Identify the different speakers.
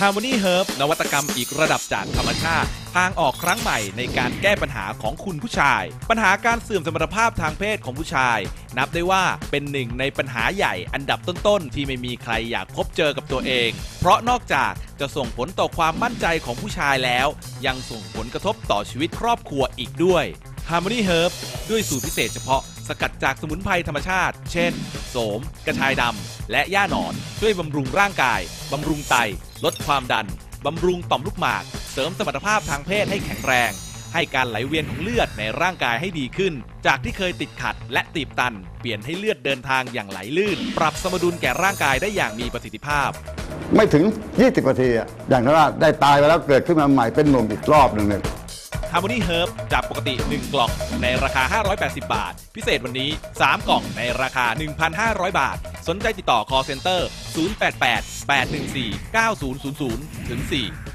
Speaker 1: Harmony Herb นวัตกรรมอีกระดับจากธรรมชาติทางออกครั้งใหม่ในการแก้ปัญหาของคุณผู้ชาย ปัญหาการเสื่อมสมรรถภาพทางเพศของผู้ชาย นับได้ว่าเป็นหนึ่งในปัญหาใหญ่อันดับต้นๆ ที่ไม่มีใครอยากพบเจอกับตัวเอง เพราะนอกจากจะส่งผลต่อความมั่นใจของผู้ชายแล้ว ยังส่งผลกระทบต่อชีวิตครอบครัวอีกด้วย Harmony Herb ด้วยสูตรพิเศษเฉพาะ สกัดจากสมุนไพรธรรมชาติ เช่น โสม กระชายดำ และย่าหนอน ช่วยบำรุงร่างกาย บำรุงไต ลดความดัน บำรุงต่อมลูกหมาก เสริมสมรรถภาพทางเพศให้แข็งแรง ให้การไหลเวียนของเลือดในร่างกายให้ดีขึ้น จากที่เคยติดขัดและตีบตัน เปลี่ยนให้เลือดเดินทางอย่างไหลลื่น ปรับสมดุลแก่ร่างกายได้อย่างมีประสิทธิภาพ
Speaker 2: ไม่ถึง 20นาทีอะอย่างนั้นว่าได้ตายไปแล้วเกิดขึ้นมาใหม่เป็นหนุ่มอีกรอบหนึ่งเลย
Speaker 1: Harmony Herb จากปกติ 1 กล่องในราคา 580 บาท พิเศษวันนี้ 3 กล่องในราคา 1,500 บาท สนใจติดต่อ call center 088 814 9000ถึง4